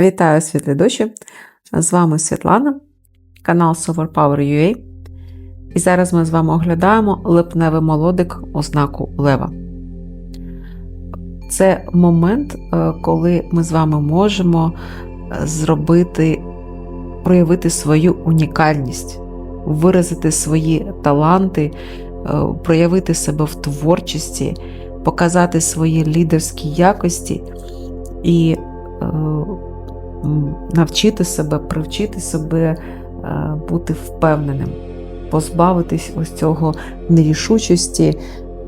Вітаю світлі душі! З вами Світлана, канал SolarPower.ua. І зараз ми з вами оглядаємо липневий молодик у знаку Лева. Це момент, е, коли ми з вами можемо е, зробити, проявити свою унікальність, виразити свої таланти, е, проявити себе в творчості, показати свої лідерські якості і навчити себе, привчити себе е, бути впевненим, позбавитись ось цього нерішучості,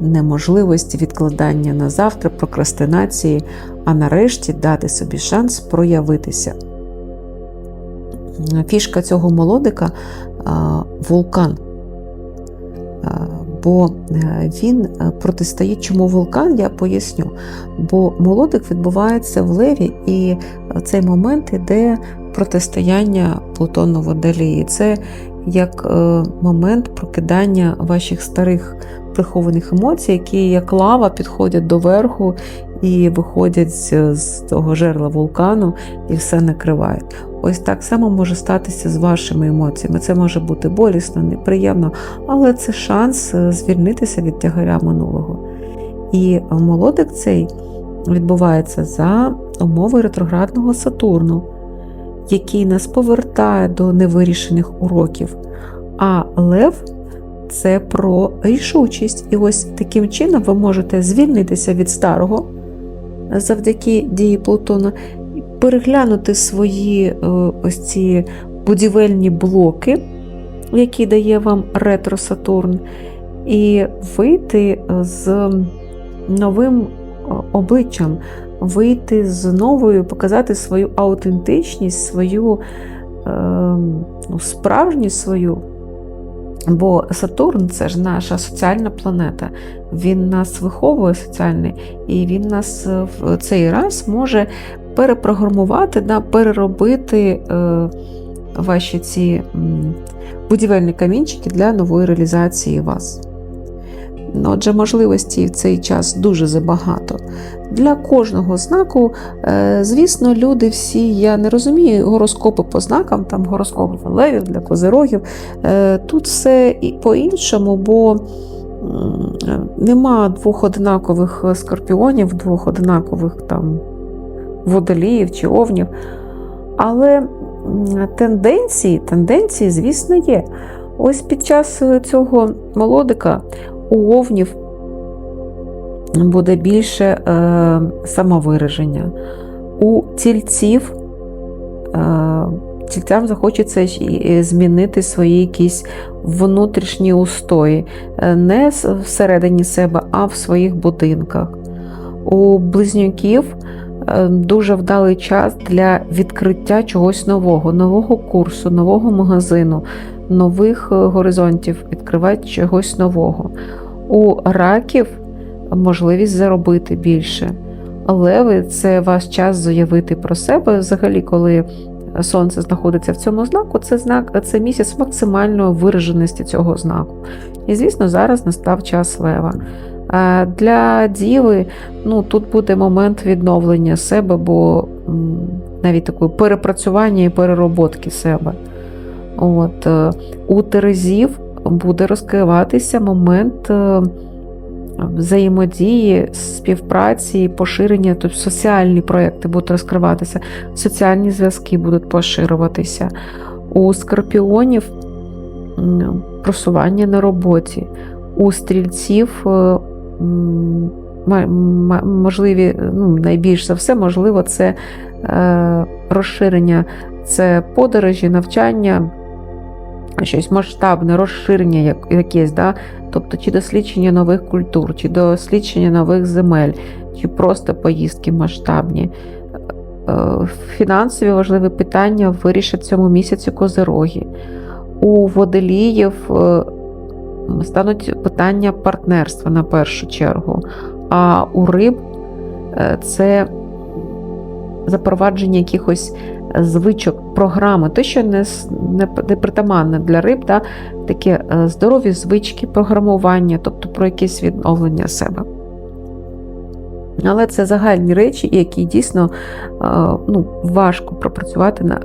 неможливості відкладання на завтра, прокрастинації, а нарешті дати собі шанс проявитися. Фішка цього молодика вулкан. Бо е, він е, протистоїть, чому вулкан, я поясню. Бо молодик відбувається в леві, і в цей момент іде протистояння Плутону Водолії. Це як е, момент прокидання ваших старих прихованих емоцій, які як лава підходять до верху і виходять з того жерла вулкану і все накривають. Ось так само може статися з вашими емоціями. Це може бути болісно, неприємно, але це шанс е, звільнитися від тягаря минулого. І молодик цей відбувається за умови ретроградного Сатурну, який нас повертає до невирішених уроків. А Лев це про рішучість. І ось таким чином ви можете звільнитися від старого завдяки дії Плутона, переглянути свої е, ось ці будівельні блоки, які дає вам ретро Сатурн, і вийти з новим е, обличчям, вийти з новою, показати свою аутентичність, свою е, ну, справжність свою. Бо Сатурн це ж наша соціальна планета. Він нас виховує соціальний, і він нас в цей раз може перепрограмувати, да, переробити е, ваші ці будівельні камінчики для нової реалізації вас. Ну, Отже, можливостей в цей час дуже забагато. Для кожного знаку, е, звісно, люди всі, я не розумію, гороскопи по знакам, там гороскопи для левів, для козирогів. Е, Тут все і по-іншому, бо нема двох однакових скорпіонів, двох однакових там водоліїв чи овнів. Але тенденції, тенденції, звісно, є. Ось під час цього молодика у овнів буде більше е, самовираження. У тільців е, тільцям захочеться змінити свої якісь внутрішні устої, е, не всередині себе, а в своїх будинках. У близнюків дуже вдалий час для відкриття чогось нового, нового курсу, нового магазину, нових горизонтів, відкривати чогось нового. У раків можливість заробити більше. Леви це ваш час заявити про себе. Взагалі, коли сонце знаходиться в цьому знаку, це знак, це місяць максимальної вираженості цього знаку. І, звісно, зараз настав час лева. А Для діви ну, тут буде момент відновлення себе, бо навіть такої перепрацювання і перероботки себе. От, е, У Терезів буде розкриватися момент е, взаємодії, співпраці, поширення, тобто соціальні проекти будуть розкриватися, соціальні зв'язки будуть поширюватися. У скорпіонів просування на роботі, у стрільців е, можливі, ну, найбільш за все, можливо, це е, розширення, це подорожі, навчання щось масштабне, розширення якесь, да? тобто чи дослідження нових культур, чи дослідження нових земель, чи просто поїздки масштабні. Е, фінансові важливі питання вирішать цьому місяці козироги. У водоліїв е, стануть питання партнерства на першу чергу, а у риб е, це запровадження якихось звичок, програми, те, що не не, не притаманне для риб, да, такі е, здорові звички, програмування, тобто про якесь відновлення себе. Але це загальні речі, які дійсно ну, важко пропрацювати на.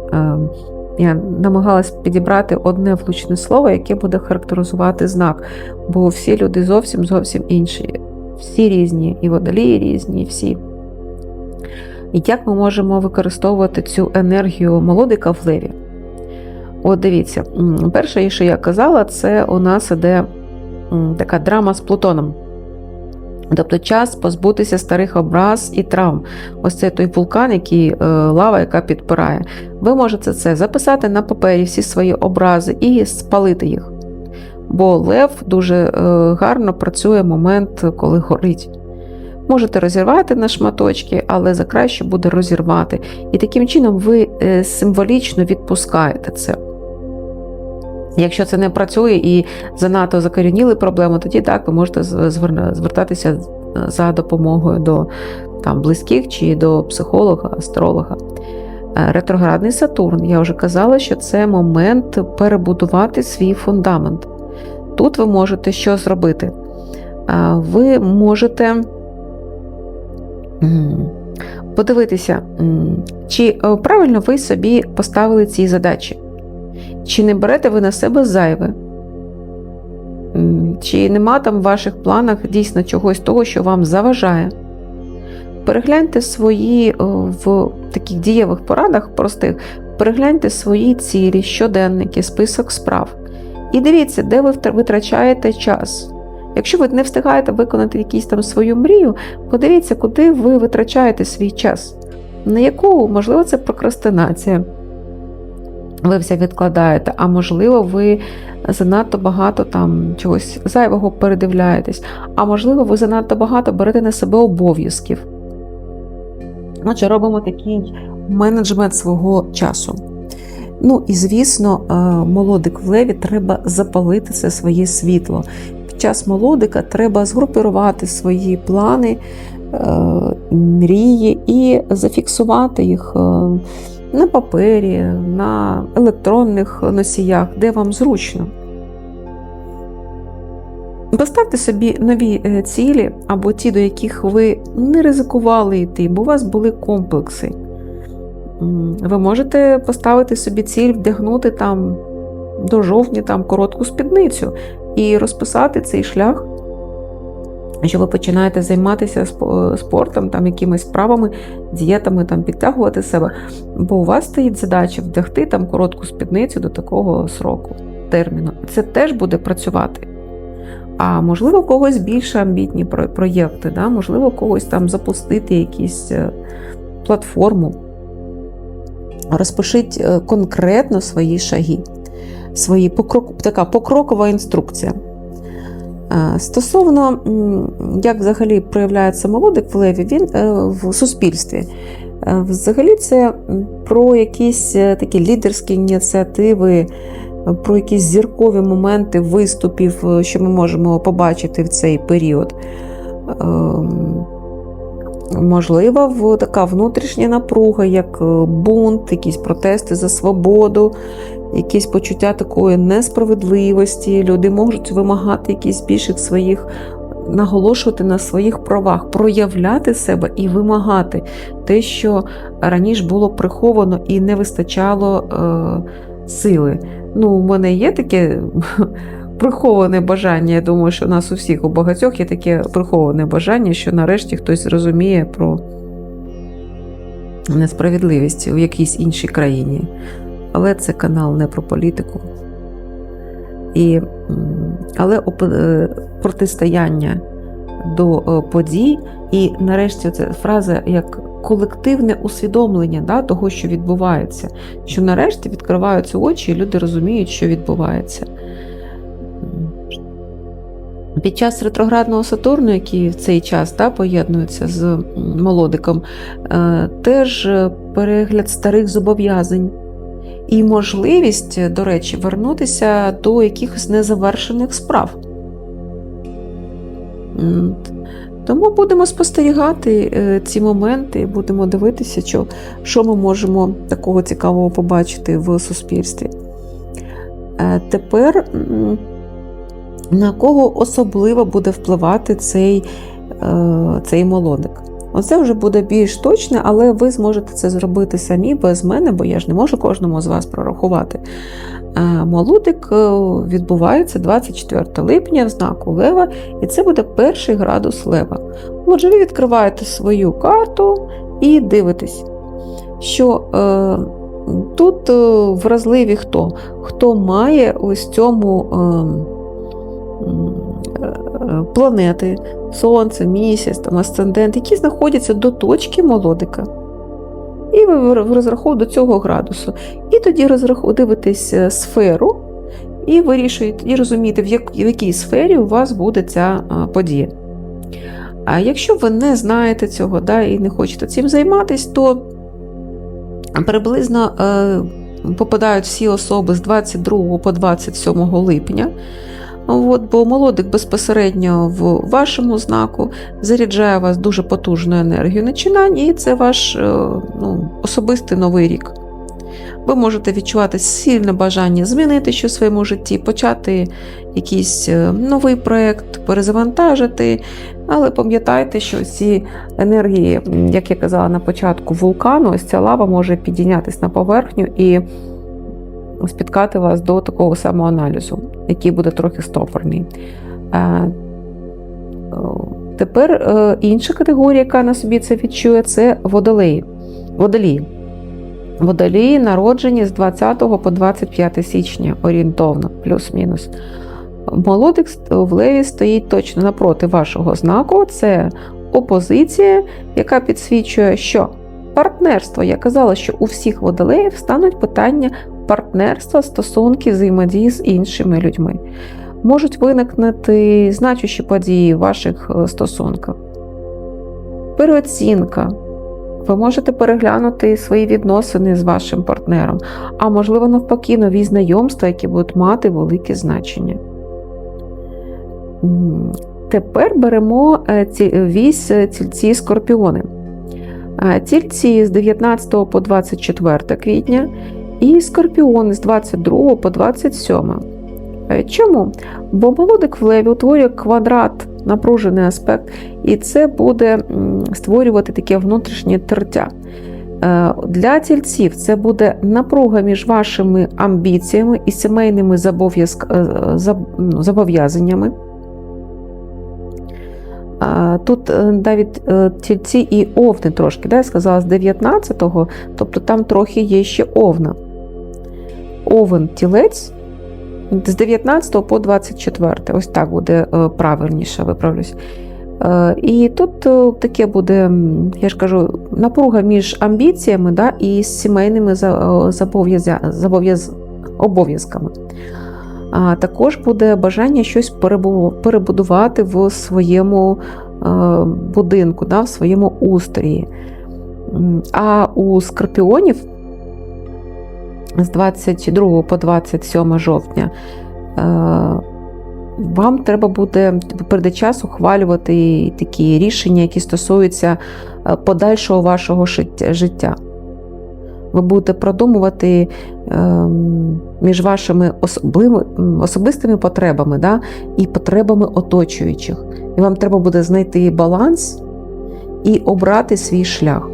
Я намагалась підібрати одне влучне слово, яке буде характеризувати знак, бо всі люди зовсім зовсім інші. Всі різні, і водолії різні, і всі. І як ми можемо використовувати цю енергію молодика в леві? От дивіться, перше, що я казала, це у нас іде така драма з Плутоном. Тобто час позбутися старих образ і травм. Ось це той вулкан, який е, лава, яка підпирає. Ви можете це записати на папері всі свої образи і спалити їх. Бо лев дуже е, гарно працює момент, коли горить. Можете розірвати на шматочки, але за краще буде розірвати. І таким чином ви е, символічно відпускаєте це. Якщо це не працює і занадто закорініли проблему, тоді так ви можете звертатися е, за допомогою до там, близьких чи до психолога, астролога. Е, ретроградний Сатурн, я вже казала, що це момент перебудувати свій фундамент. Тут ви можете що зробити? Ви можете подивитися, чи е, правильно ви собі поставили ці задачі. Чи не берете ви на себе зайве? Чи нема там в ваших планах дійсно чогось того, що вам заважає? Перегляньте свої в таких дієвих порадах простих, перегляньте свої цілі, щоденники, список справ. І дивіться, де ви витрачаєте час. Якщо ви не встигаєте виконати якусь там свою мрію, подивіться, куди ви витрачаєте свій час. На яку, можливо, це прокрастинація ви все відкладаєте, а можливо, ви занадто багато там чогось зайвого передивляєтесь, а можливо, ви занадто багато берете на себе обов'язків. Отже, робимо такий менеджмент свого часу. Ну і, звісно, е, молодик в леві треба запалити це своє світло. Під час молодика треба згрупувати свої плани, е, мрії і зафіксувати їх. На папері, на електронних носіях, де вам зручно. Поставте собі нові е, цілі або ті, до яких ви не ризикували йти, бо у вас були комплекси. Ви можете поставити собі ціль вдягнути там до жовтня там коротку спідницю і розписати цей шлях що ви починаєте займатися спортом, там якимись справами, дієтами, там підтягувати себе, бо у вас стоїть задача вдягти там коротку спідницю до такого сроку, терміну. Це теж буде працювати. А можливо, у когось більше амбітні проєкти, да? можливо, у когось там запустити якусь е, платформу. Розпишіть е, конкретно свої шаги, свої покрок, така покрокова інструкція. Стосовно, як взагалі проявляється молодик в леві, він е, в суспільстві. Е, взагалі, це про якісь е, такі лідерські ініціативи, про якісь зіркові моменти виступів, що ми можемо побачити в цей період. Ем, можливо, така внутрішня напруга, як бунт, якісь протести за свободу, якісь почуття такої несправедливості, люди можуть вимагати якісь більших своїх, наголошувати на своїх правах, проявляти себе і вимагати те, що раніше було приховано і не вистачало е, сили. Ну, У мене є таке. Приховане бажання, я думаю, що у нас у всіх у багатьох є таке приховане бажання, що нарешті хтось розуміє про несправедливість в якійсь іншій країні але це канал не про політику. І, Але е, протистояння до е, подій, і нарешті ця фраза як колективне усвідомлення да, того, що відбувається, що нарешті відкриваються очі, і люди розуміють, що відбувається. Під час ретроградного Сатурну, який в цей час да, поєднується з молодиком, е, теж перегляд старих зобов'язань і можливість, до речі, вернутися до якихось незавершених справ. Тому будемо спостерігати е, ці моменти, будемо дивитися, що, що ми можемо такого цікавого побачити в суспільстві. Е, тепер на кого особливо буде впливати цей, е, цей молодик? Оце вже буде більш точне, але ви зможете це зробити самі без мене, бо я ж не можу кожному з вас прорахувати. Е, Молодик е, відбувається 24 липня в знаку Лева, і це буде перший градус Лева. Отже, ви відкриваєте свою карту і дивитесь, що е, тут е, вразливі хто? Хто має ось цьому е, планети, Сонце, місяць, там, асцендент, які знаходяться до точки молодика. І ви розраховуєте до цього градусу. І тоді дивитесь е, сферу і вирішуєте, і розумієте, в, як, в якій сфері у вас буде ця подія. А якщо ви не знаєте цього да, і не хочете цим займатися, то приблизно е, попадають всі особи з 22 по 27 липня. От, бо молодик безпосередньо в вашому знаку заряджає вас дуже потужну енергію начинань, і це ваш е, ну, особистий новий рік. Ви можете відчувати сильне бажання змінити щось в своєму житті, почати якийсь е, новий проєкт, перезавантажити. Але пам'ятайте, що ці енергії, як я казала на початку, вулкану, ось ця лава може підійнятися на поверхню і спіткати вас до такого самоаналізу, який буде трохи стопорний. Е, Тепер е, інша категорія, яка на собі це відчує, це водолеї. Водолії. Водолії народжені з 20 по 25 січня орієнтовно, плюс-мінус. Молодик в леві стоїть точно напроти вашого знаку. Це опозиція, яка підсвічує, що партнерство. Я казала, що у всіх водолеїв стануть питання партнерства, стосунки, взаємодії з іншими людьми. Можуть виникнути значущі події в ваших е, стосунках. Переоцінка. Ви можете переглянути свої відносини з вашим партнером, а можливо, навпаки, нові знайомства, які будуть мати велике значення. Тепер беремо е, вісь е, тільці скорпіони. Тільці з 19 по 24 квітня і скорпіони з 22 по 27. Е, Чому? Бо молодик в леві утворює квадрат, напружений аспект, і це буде створювати таке внутрішнє тертя. Е, Для тільців це буде напруга між вашими амбіціями і сімейними е, ну, зобов'язаннями. Тут е, навіть е, тільці і овни трошки, да, я сказала, з 19-го, тобто там трохи є ще овна. Овен тілець з 19 по 24. Ось так буде е, правильніше, виправлюсь. Е, І тут е, таке буде, я ж кажу, напруга між амбіціями да, і сімейними за- е, зобов'язя- зобов'яз- обов'язками. А також буде бажання щось перебудувати в своєму е, будинку, да, в своєму устрої. А у скорпіонів з 22 по 27 жовтня е, вам треба буде прийде час ухвалювати такі рішення, які стосуються е, подальшого вашого життя. Ви будете продумувати ем, між вашими особистими потребами да, і потребами оточуючих. І вам треба буде знайти баланс і обрати свій шлях.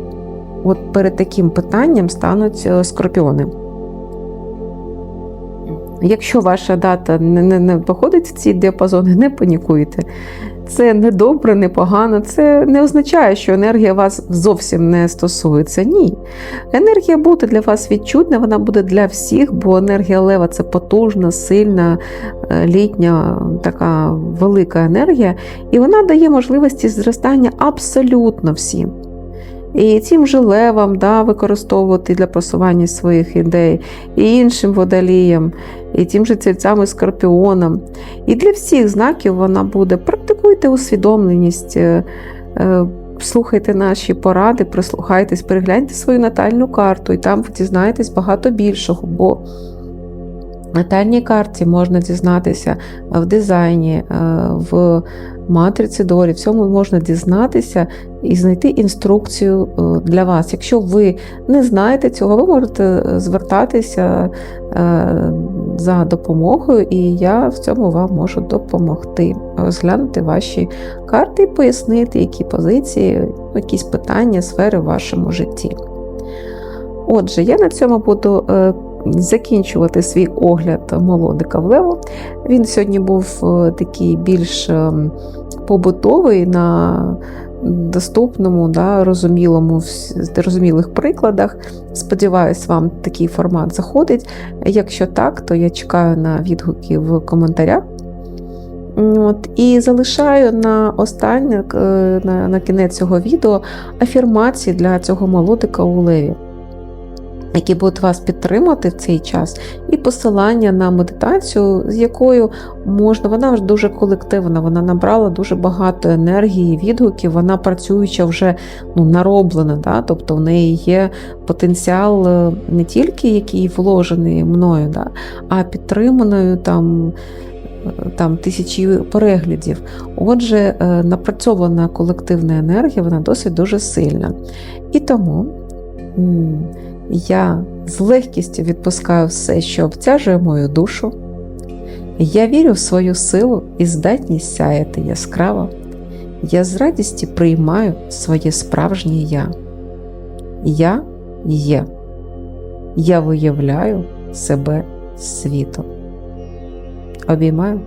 От перед таким питанням стануть е, скорпіони. Якщо ваша дата не, не, не виходить в ці діапазони, не панікуйте. Це не добре, не погано. Це не означає, що енергія вас зовсім не стосується. Ні. Енергія буде для вас відчутна, вона буде для всіх, бо енергія лева це потужна, сильна, е, літня, така велика енергія, і вона дає можливості зростання абсолютно всім. І цим же левам да, використовувати для просування своїх ідей, і іншим водоліям, і тим же цільцям і скорпіонам. І для всіх знаків вона буде. Практикуйте усвідомленість, е, е, слухайте наші поради, прислухайтесь, перегляньте свою натальну карту, і там дізнаєтесь багато більшого. Бо натальній карті можна дізнатися в дизайні, е, в матриці долі, всьому можна дізнатися і знайти інструкцію е, для вас. Якщо ви не знаєте цього, ви можете звертатися е, за допомогою, і я в цьому вам можу допомогти, розглянути ваші карти і пояснити, які позиції, якісь питання, сфери в вашому житті. Отже, я на цьому буду е, закінчувати свій огляд молодика в Лево. Він сьогодні був е, такий більш е, побутовий на доступному, да, розумілому, розумілих прикладах. Сподіваюсь, вам такий формат заходить. Якщо так, то я чекаю на відгуки в коментарях. От, і залишаю на останнє, е, на, на кінець цього відео афірмації для цього молодика у леві, які будуть вас підтримати в цей час, і посилання на медитацію, з якою можна, вона вже дуже колективна, вона набрала дуже багато енергії, відгуків, вона працююча вже ну, нароблена, да? тобто в неї є потенціал е, не тільки який вложений мною, да? а підтриманою там там тисячі переглядів. Отже, е, напрацьована колективна енергія, вона досить дуже сильна. І тому я з легкістю відпускаю все, що обтяжує мою душу. Я вірю в свою силу і здатність сяяти яскраво. Я з радістю приймаю своє справжнє я. Я є. Я виявляю себе світу. Обіймаю.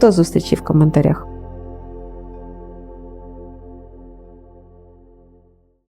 До зустрічі в коментарях.